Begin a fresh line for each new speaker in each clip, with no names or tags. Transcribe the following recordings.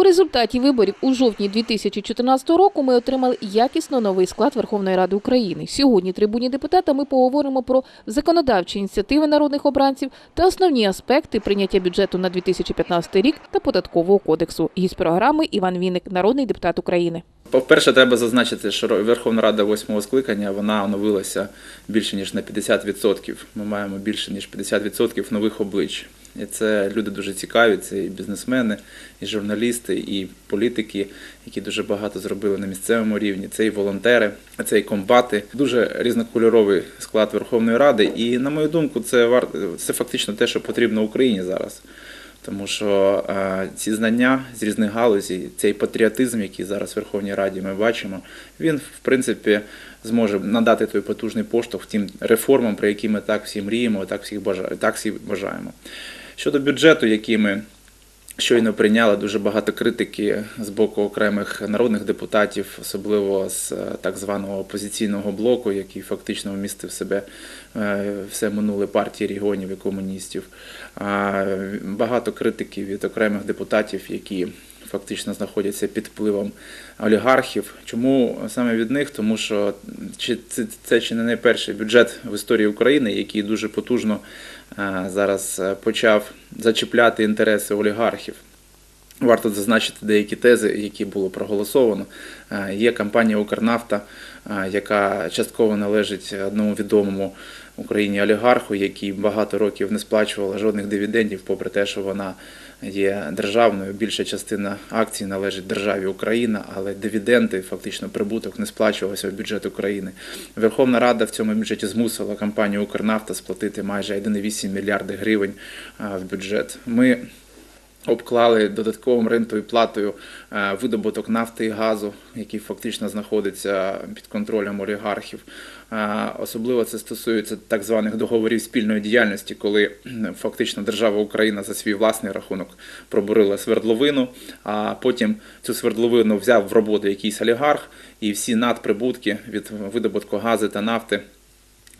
У результаті виборів у жовтні 2014 року ми отримали якісно новий склад Верховної Ради України. Сьогодні трибуні депутата ми поговоримо про законодавчі ініціативи народних обранців та основні аспекти прийняття бюджету на 2015 рік та податкового кодексу. Гість програми Іван Вінник, народний депутат України.
По-перше, треба зазначити, що Верховна Рада восьмого скликання вона оновилася більше ніж на 50%. Ми маємо більше ніж 50% нових облич. І це люди дуже цікаві. Це і бізнесмени, і журналісти, і політики, які дуже багато зробили на місцевому рівні. Це і волонтери, це і комбати. Дуже різнокольоровий склад Верховної Ради. І на мою думку, це вар... це фактично те, що потрібно Україні зараз. Тому що е, ці знання з різних галузей, цей патріотизм, який зараз в Верховній Раді ми бачимо, він в принципі зможе надати той потужний поштовх тим реформам, про які ми так всі мріємо, так всіх бажаємо, так всі бажаємо. Щодо бюджету, який ми щойно прийняли, дуже багато критики з боку окремих народних депутатів, особливо з е, так званого опозиційного блоку, який фактично вмістив себе е, все минуле партії регіонів і комуністів. Багато критики від окремих депутатів, які фактично знаходяться під впливом олігархів. Чому саме від них? Тому що чи це, чи не найперший бюджет в історії України, який дуже потужно зараз е, почав зачіпляти інтереси олігархів. Варто зазначити деякі тези, які було проголосовано. Е, Є компанія Укрнафта, е, яка частково належить одному відомому Україні олігарху, який багато років не сплачувала жодних дивідендів, попри те, що вона є державною. Більша частина акцій належить державі Україна, але дивіденди, фактично прибуток, не сплачувався в бюджет України. Верховна Рада в цьому бюджеті змусила компанію Укрнафта сплатити майже 1,8 мільярди гривень е, в бюджет. Ми обклали додатковим рентою платою е, видобуток нафти і газу, який фактично знаходиться під контролем олігархів. Е, Особливо це стосується так званих договорів спільної діяльності, коли фактично держава Україна за свій власний рахунок пробурила свердловину, а потім цю свердловину взяв в роботу якийсь олігарх, і всі надприбутки від видобутку газу та нафти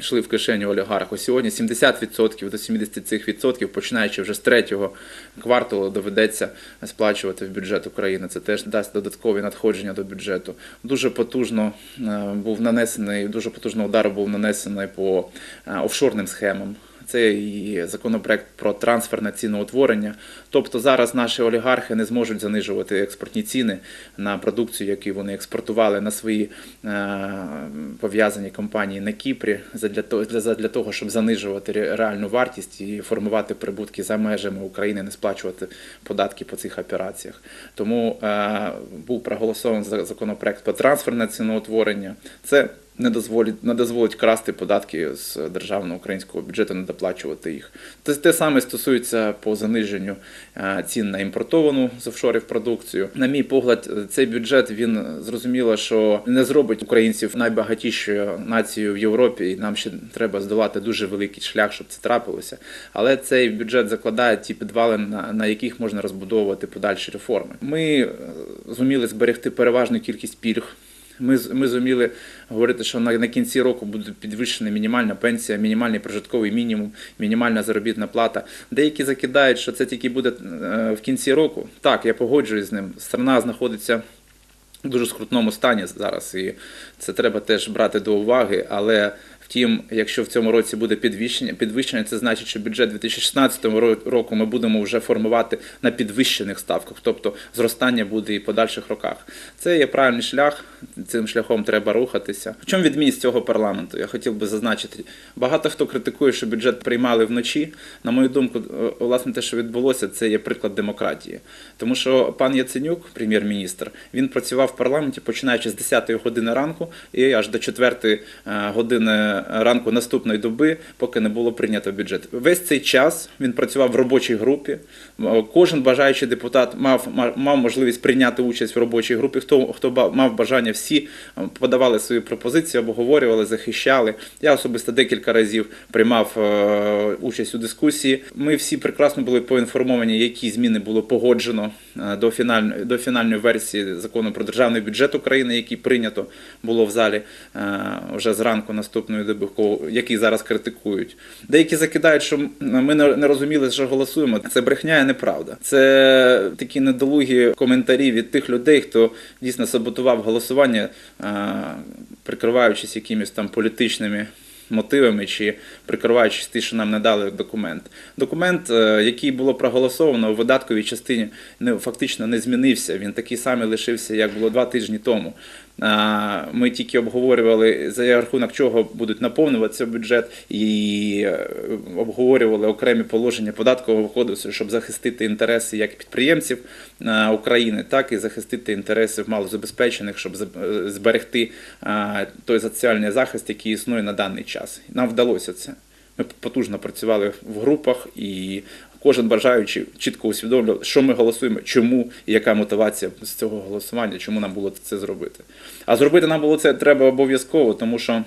йшли в кишеню олігарху. Сьогодні 70% до 70% починаючи вже з третього кварталу, доведеться сплачувати в бюджет України. Це теж дасть додаткові надходження до бюджету. Дуже потужно е, був нанесений, дуже потужно удар був нанесений по е, офшорним схемам. Це і законопроект про трансферне ціноутворення. Тобто зараз наші олігархи не зможуть занижувати експортні ціни на продукцію, яку вони експортували на свої е, пов'язані компанії на Кіпрі, для, того, щоб занижувати реальну вартість і формувати прибутки за межами України, не сплачувати податки по цих операціях. Тому е, був проголосований за- законопроект про трансферне ціноутворення. Це не дозволить, не дозволить красти податки з державного українського бюджету, не доплачувати їх. Те, те саме стосується по заниженню е, цін на імпортовану з офшорів продукцію. На мій погляд, цей бюджет він зрозуміло, що не зробить українців найбагатішою нацією в Європі, і нам ще треба здолати дуже великий шлях, щоб це трапилося. Але цей бюджет закладає ті підвалини, на, на яких можна розбудовувати подальші реформи. Ми е, зуміли зберегти переважну кількість пільг. Ми, ми зуміли говорити, що на, на кінці року буде підвищена мінімальна пенсія, мінімальний прожитковий мінімум, мінімальна заробітна плата. Деякі закидають, що це тільки буде е, в кінці року. Так, я погоджуюсь з ним. Страна знаходиться в дуже скрутному стані зараз, і це треба теж брати до уваги. Але втім, якщо в цьому році буде підвищення, підвищення, це значить, що бюджет 2016 ро- року ми будемо вже формувати на підвищених ставках, тобто зростання буде і в подальших роках. Це є правильний шлях. Цим шляхом треба рухатися. В чому відмінність цього парламенту? Я хотів би зазначити. Багато хто критикує, що бюджет приймали вночі. На мою думку, е, власне, те, що відбулося, це є приклад демократії. Тому що пан Яценюк, прем'єр-міністр, він працював в парламенті починаючи з 10 години ранку і аж до 4 години ранку наступної доби, поки не було прийнято бюджет. Весь цей час він працював в робочій групі. Кожен бажаючий депутат мав, мав можливість прийняти участь в робочій групі. Хто, хто мав бажання, всі е, подавали свої пропозиції, обговорювали, захищали. Я особисто декілька разів приймав е, участь у дискусії. Ми всі прекрасно були поінформовані, які зміни було погоджено до фінальної, до фінальної версії закону про державний бюджет України, який прийнято було в залі е, вже зранку наступної доби, який зараз критикують. Деякі закидають, що ми не не розуміли, що голосуємо. Це брехня і неправда. Це такі недолугі коментарі від тих людей, хто дійсно саботував голосування, е, прикриваючись якимись там політичними мотивами чи прикриваючись ті, що нам не дали документ. Документ, е, який було проголосовано у видатковій частині, фактично не змінився. Він такий самий лишився, як було два тижні тому. Ми тільки обговорювали за рахунок чого будуть наповнюватися бюджет, і е, обговорювали окремі положення податкового кодексу, щоб захистити інтереси як підприємців України, так і захистити інтереси малозабезпечених, щоб е, зберегти той соціальний захист, який існує на даний час. Нам вдалося це. Ми потужно працювали в групах, і кожен бажаючий чітко усвідомлював, що ми голосуємо, чому і яка мотивація з цього голосування, чому нам було це зробити. А зробити нам було це треба обов'язково, тому що.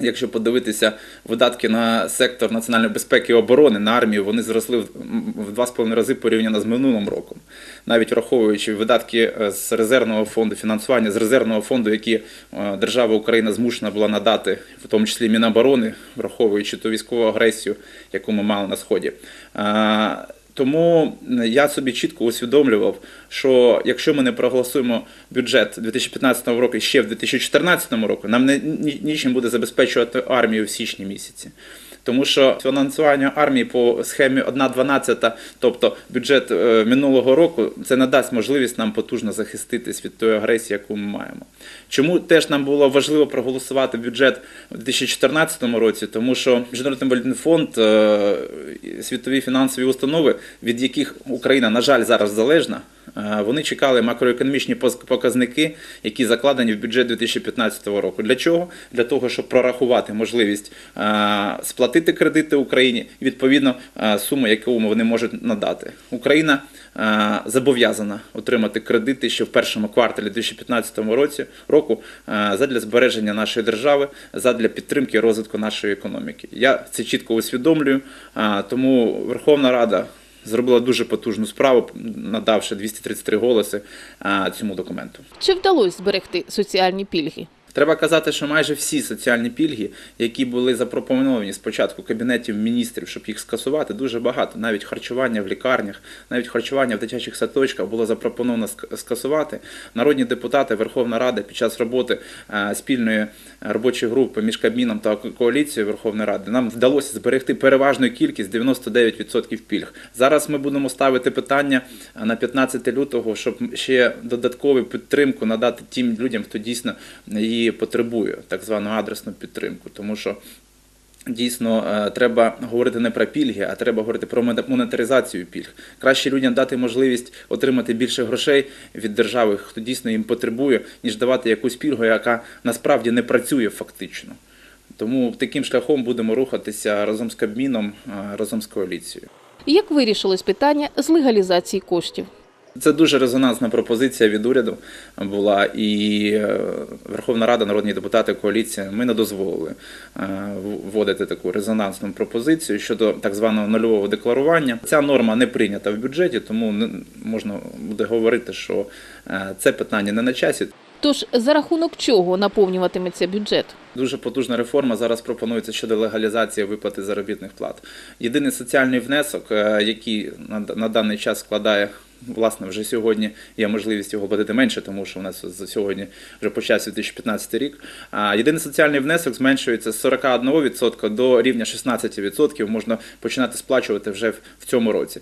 Якщо подивитися видатки на сектор національної безпеки і оборони на армію, вони зросли в в два з половиною рази порівняно з минулим роком, навіть враховуючи видатки е, з резервного фонду, фінансування з резервного фонду, які е, держава Україна змушена була надати, в тому числі Міноборони, враховуючи ту військову агресію, яку ми мали на сході. Тому я собі чітко усвідомлював, що якщо ми не проголосуємо бюджет 2015 року ще в 2014 році, нам не нічим буде забезпечувати армію в січні місяці. Тому що фінансування армії по схемі 1.12, тобто бюджет е, минулого року, це надасть можливість нам потужно захиститись від тої агресії, яку ми маємо. Чому теж нам було важливо проголосувати бюджет у 2014 році? Тому що Міжнародний валютний фонд, е, світові фінансові установи, від яких Україна, на жаль, зараз залежна, вони чекали макроекономічні показники, які закладені в бюджет 2015 року. Для чого? Для того, щоб прорахувати можливість е, сплатити кредити Україні, і відповідно е, суму, яку вони можуть надати. Україна е, зобов'язана отримати кредити ще в першому кварталі 2015 році року е, задля збереження нашої держави, задля підтримки розвитку нашої економіки. Я це чітко усвідомлюю, е, тому Верховна Рада. Зробила дуже потужну справу, надавши 233 голоси цьому документу.
Чи вдалося зберегти соціальні пільги?
Треба казати, що майже всі соціальні пільги, які були запропоновані спочатку кабінетів міністрів, щоб їх скасувати, дуже багато. Навіть харчування в лікарнях, навіть харчування в дитячих садочках було запропоновано скасувати. Народні депутати, Верховна Рада під час роботи е, спільної робочої групи між Кабміном та коаліцією Верховної Ради нам вдалося зберегти переважну кількість 99% пільг. Зараз ми будемо ставити питання е, на 15 лютого, щоб ще додаткову підтримку надати тим людям, хто дійсно її потребує, так звану адресну підтримку, тому що. Дійсно, е, треба говорити не про пільги, а треба говорити про монетаризацію пільг. Краще людям дати можливість отримати більше грошей від держави, хто дійсно їм потребує, ніж давати якусь пільгу, яка насправді не працює фактично. Тому таким шляхом будемо рухатися разом з Кабміном, е, разом з коаліцією.
Як вирішилось питання з легалізації коштів?
Це дуже резонансна пропозиція від уряду була, і е, Верховна Рада, народні депутати, коаліція, ми не дозволили е, вводити таку резонансну пропозицію щодо так званого нульового декларування. Ця норма не прийнята в бюджеті, тому не можна буде говорити, що е, це питання не на часі.
Тож за рахунок чого наповнюватиметься бюджет?
Дуже потужна реформа зараз пропонується щодо легалізації виплати заробітних плат. Єдиний соціальний внесок, який на даний час складає. Власне, вже сьогодні є можливість його платити менше, тому що у нас з- сьогодні вже почався 2015 рік. А єдиний соціальний внесок зменшується з 41% до рівня 16%. Можна починати сплачувати вже в- цьому році.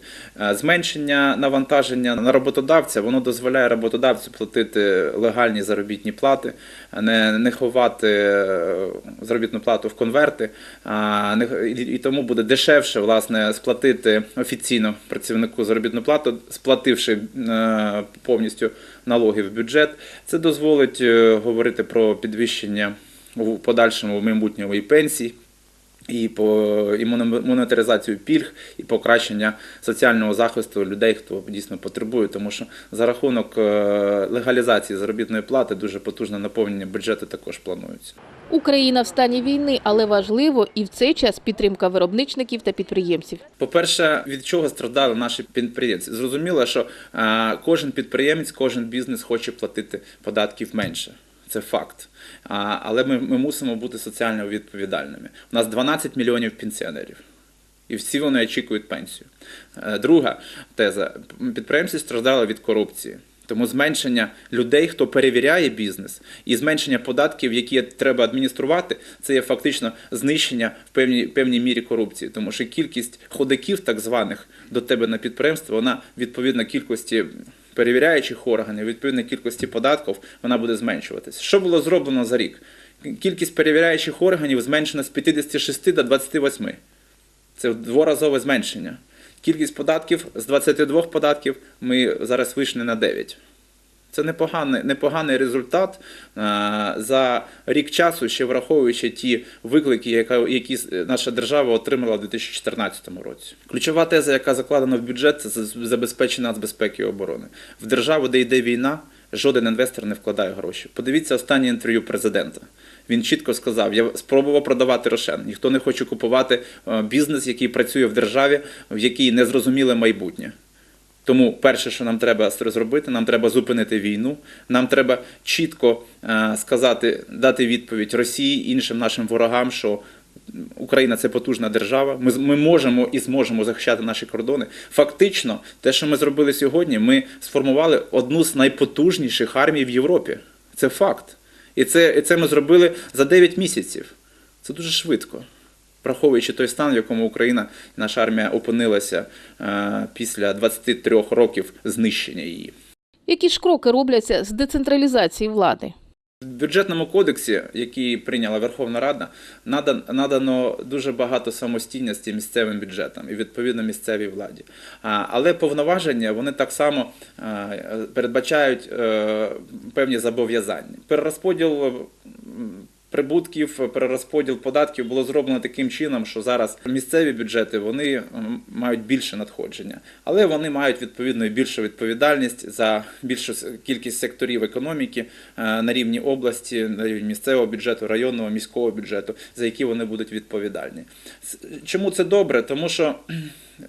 Зменшення навантаження на роботодавця воно дозволяє роботодавцю платити легальні заробітні плати, не, не ховати е, заробітну плату в конверти. А, не- і, тому буде дешевше власне сплатити офіційно працівнику заробітну плату, сплативши е, повністю налоги в бюджет. Це дозволить е, говорити про підвищення в подальшому майбутньому і пенсій. І по і монетаризацію пільг, і покращення соціального захисту людей, хто дійсно потребує, тому що за рахунок е, легалізації заробітної плати дуже потужне наповнення бюджету також планується.
Україна в стані війни, але важливо і в цей час підтримка виробничників та підприємців.
По-перше, від чого страждали наші підприємці? Зрозуміло, що е, кожен підприємець, кожен бізнес хоче платити податків менше. Це факт. Але ми, ми мусимо бути соціально відповідальними. У нас 12 мільйонів пенсіонерів. І всі вони очікують пенсію. Е, Друга теза: підприємці страждали від корупції. Тому зменшення людей, хто перевіряє бізнес, і зменшення податків, які треба адмініструвати, це є фактично знищення в певній певній мірі корупції, тому що кількість ходаків, так званих, до тебе на підприємство, вона відповідно кількості перевіряючих органів, відповідно кількості податків, вона буде зменшуватися. Що було зроблено за рік? Кількість перевіряючих органів зменшена з 56 до 28. Це дворазове зменшення. Кількість податків з 22 податків ми зараз вийшли на 9. Це непоганий, непоганий результат за рік часу, ще враховуючи ті виклики, які наша держава отримала у 2014 році. Ключова теза, яка закладена в бюджет, це забезпечення нацбезпеки і оборони. В державу, де йде війна, жоден інвестор не вкладає гроші. Подивіться останнє інтерв'ю президента. Він чітко сказав: я спробував продавати Рошен. Ніхто не хоче купувати е, бізнес, який працює в державі, в якій незрозуміле майбутнє. Тому перше, що нам треба зробити, нам треба зупинити війну. Нам треба чітко е, сказати, дати відповідь Росії іншим нашим ворогам, що Україна це потужна держава. Ми, ми можемо і зможемо захищати наші кордони. Фактично, те, що ми зробили сьогодні, ми сформували одну з найпотужніших армій в Європі. Це факт. І це, і це ми зробили за 9 місяців. Це дуже швидко. Враховуючи той стан, в якому Україна і наша армія опинилася е, після 23 років знищення її.
Які ж кроки робляться з децентралізації влади?
В бюджетному кодексі, який прийняла Верховна Рада, надано дуже багато самостійності місцевим бюджетам і відповідно місцевій владі. Але повноваження вони так само е, передбачають е, певні зобов'язання. Перерозподіл прибутків, перерозподіл податків було зроблено таким чином, що зараз місцеві бюджети вони мають більше надходження, але вони мають відповідно більшу відповідальність за більшу кількість секторів економіки е, на рівні області, на рівні місцевого бюджету, районного, міського бюджету, за які вони будуть відповідальні. Чому це добре? Тому що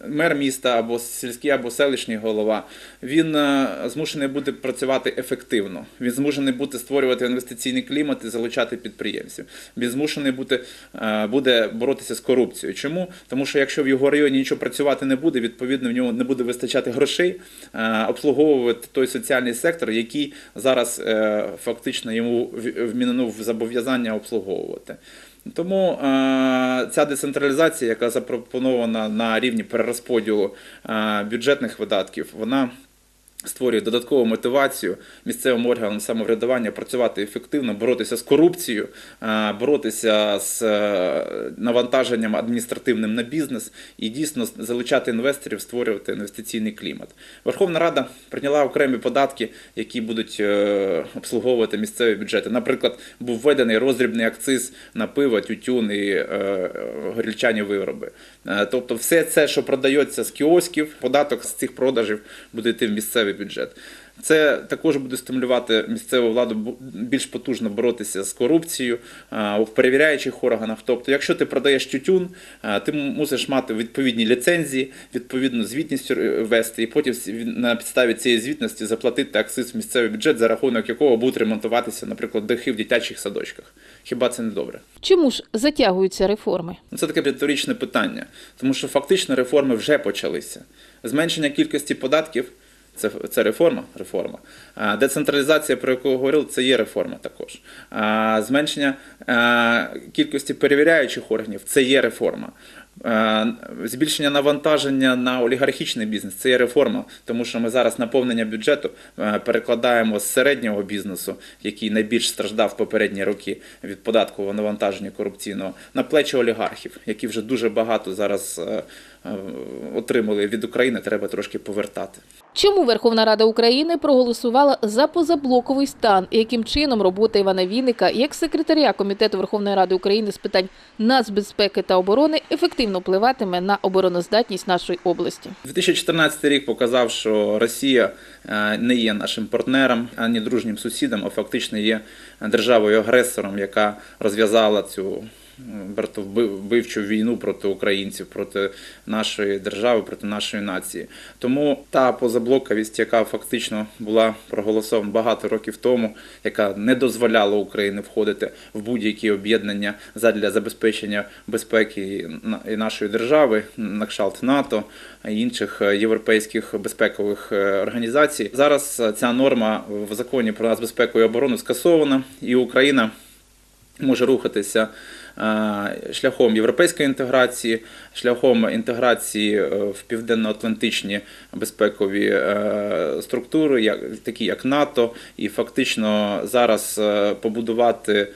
мер міста або сільський або селищний голова, він е, змушений буде працювати ефективно. Він змушений буде створювати інвестиційний клімат і залучати підприємців. Він змушений буде, е, буде боротися з корупцією. Чому? Тому що якщо в його районі нічого працювати не буде, відповідно в нього не буде вистачати грошей е, обслуговувати той соціальний сектор, який зараз е, фактично йому вмінено в зобов'язання обслуговувати. Тому е, ця децентралізація, яка запропонована на рівні перерозподілу е, бюджетних видатків, вона створює додаткову мотивацію місцевим органам самоврядування працювати ефективно, боротися з корупцією, е, боротися з е, навантаженням адміністративним на бізнес і дійсно залучати інвесторів, створювати інвестиційний клімат. Верховна Рада прийняла окремі податки, які будуть е, обслуговувати місцеві бюджети. Наприклад, був введений роздрібний акциз на пиво, тютюн і горілчані вироби. Тобто, все це, що продається з кіосків, податок з цих продажів буде йти в місцевий бюджет. Це також буде стимулювати місцеву владу більш потужно боротися з корупцією в перевіряючих органах. Тобто, якщо ти продаєш тютюн, ти мусиш мати відповідні ліцензії, відповідну звітність е, вести, і потім на підставі цієї звітності заплатити акциз в місцевий бюджет, за рахунок якого будуть ремонтуватися, наприклад, дахи в дитячих садочках. Хіба це не добре?
Чому ж затягуються реформи?
Ну, Це таке риторичне питання, тому що фактично реформи вже почалися. Зменшення кількості податків це, це реформа. реформа. Децентралізація, про яку говорив, це є реформа також. Зменшення кількості перевіряючих органів це є реформа. Збільшення навантаження на олігархічний бізнес це є реформа, тому що ми зараз наповнення бюджету перекладаємо з середнього бізнесу, який найбільш страждав попередні роки від податкового навантаження корупційного, на плечі олігархів, які вже дуже багато зараз отримали від України, треба трошки повертати.
Чому Верховна Рада України проголосувала за позаблоковий стан і яким чином робота Івана Вінника як секретаря Комітету Верховної Ради України з питань нацбезпеки та оборони ефективно впливатиме на обороноздатність нашої області?
2014 рік показав, що Росія е, не є нашим партнером, ані дружнім сусідом, а фактично є державою-агресором, яка розв'язала цю м, братовбивчу війну проти українців, проти нашої держави, проти нашої нації. Тому та позаблоковість, яка фактично була проголосована багато років тому, яка не дозволяла Україні входити в будь-які об'єднання задля забезпечення безпеки і нашої держави, на кшталт НАТО і інших е, європейських безпекових е, організацій. Зараз е, ця норма в законі про нацбезпеку і оборону скасована, і Україна може рухатися шляхом європейської інтеграції, шляхом інтеграції е, в південно-атлантичні безпекові е, структури, такі як НАТО, і фактично зараз е, побудувати е,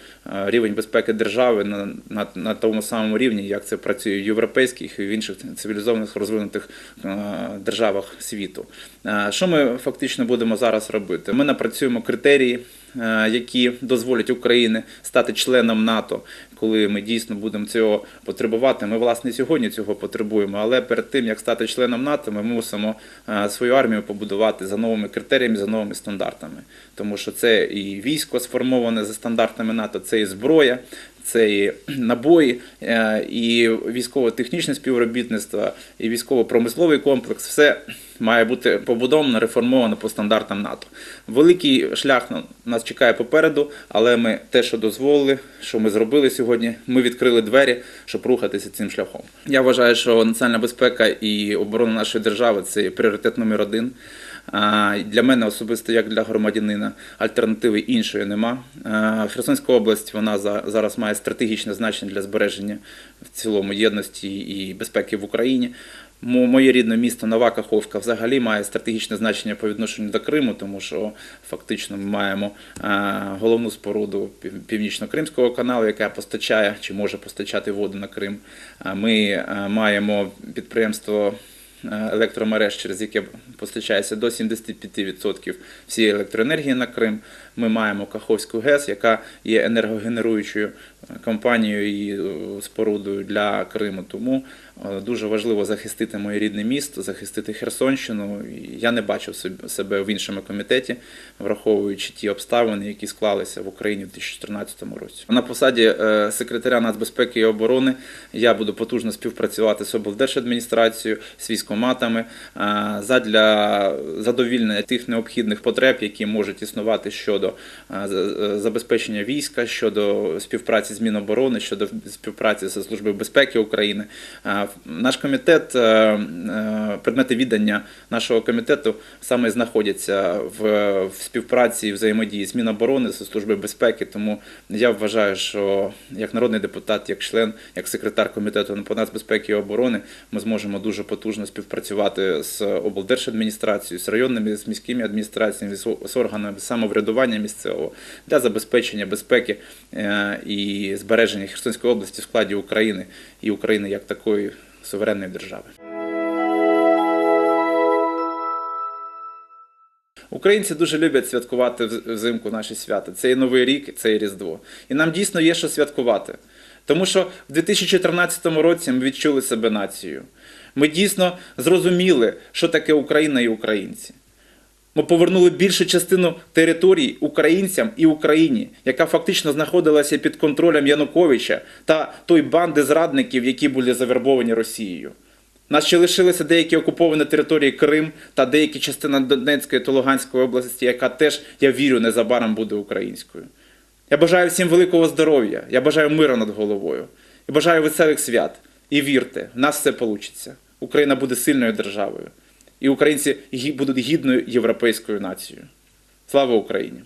рівень безпеки держави на, на, на тому самому рівні, як це працює в європейських і в інших цивілізованих розвинутих е, державах світу. Е, Що ми фактично будемо зараз робити? Ми напрацюємо критерії, е, які дозволять Україні стати членом НАТО, коли ми дійсно будемо цього потребувати. Ми власне сьогодні цього потребуємо, але перед тим як стати членом НАТО, ми мусимо е, свою армію побудувати за новими критеріями, за новими стандартами, тому що це і військо сформоване за стандартами НАТО, це і зброя. Це і набої, е, і військово-технічне співробітництво, і військово-промисловий комплекс все має бути побудовано, реформовано по стандартам НАТО. Великий шлях на- нас чекає попереду, але ми те, що дозволили, що ми зробили сьогодні, ми відкрили двері, щоб рухатися цим шляхом. Я вважаю, що національна безпека і оборона нашої держави це пріоритет номер один. Для мене особисто, як для громадянина, альтернативи іншої нема. Херсонська область вона за- зараз має стратегічне значення для збереження в цілому єдності і безпеки в Україні. Моє рідне місто Нова Каховка взагалі має стратегічне значення по відношенню до Криму, тому що фактично ми маємо головну споруду пів- північно-кримського каналу, яка постачає чи може постачати воду на Крим. Ми маємо підприємство електромереж, через яке постачається до 75% всієї електроенергії на Крим. Ми маємо Каховську ГЕС, яка є енергогенеруючою е, компанією і е, спорудою для Криму. Тому е, дуже важливо захистити моє рідне місто, захистити Херсонщину. Я не бачив себе в іншому комітеті, враховуючи ті обставини, які склалися в Україні в 2014 році. На посаді е, секретаря нацбезпеки і оборони я буду потужно співпрацювати з облдержадміністрацією, з військоматами е, задля задовільнення тих необхідних потреб, які можуть існувати щодо е, е, забезпечення війська, щодо співпраці з Міноборони, щодо співпраці з Службою безпеки України. Наш комітет, е, е, предмети віддання нашого комітету саме знаходяться в, співпраці і взаємодії з Міноборони, з Службою безпеки. Тому я вважаю, що як народний депутат, як член, як секретар комітету по нацбезпеки і оборони, ми зможемо дуже потужно співпрацювати з облдержадміністрацією, з районними, з міськими адміністраціями, з з органами самоврядування місцевого для забезпечення безпеки е, і збереження Херсонської області в складі України і України як такої суверенної держави. Українці дуже люблять святкувати взимку наші свята. Це і Новий рік, це і Різдво. І нам дійсно є що святкувати. Тому що в 2014 році ми відчули себе нацією. Ми дійсно зрозуміли, що таке Україна і українці. Ми повернули більшу частину територій українцям і Україні, яка фактично знаходилася під контролем Януковича та той банди зрадників, які були завербовані Росією. Нас ще лишилися деякі окуповані території Крим та деякі частина Донецької та Луганської області, яка теж, я вірю, незабаром буде українською. Я бажаю всім великого здоров'я, я бажаю миру над головою. І бажаю веселих свят. І вірте, в нас все вийде. Україна буде сильною державою. І українці будуть гідною європейською нацією. Слава Україні!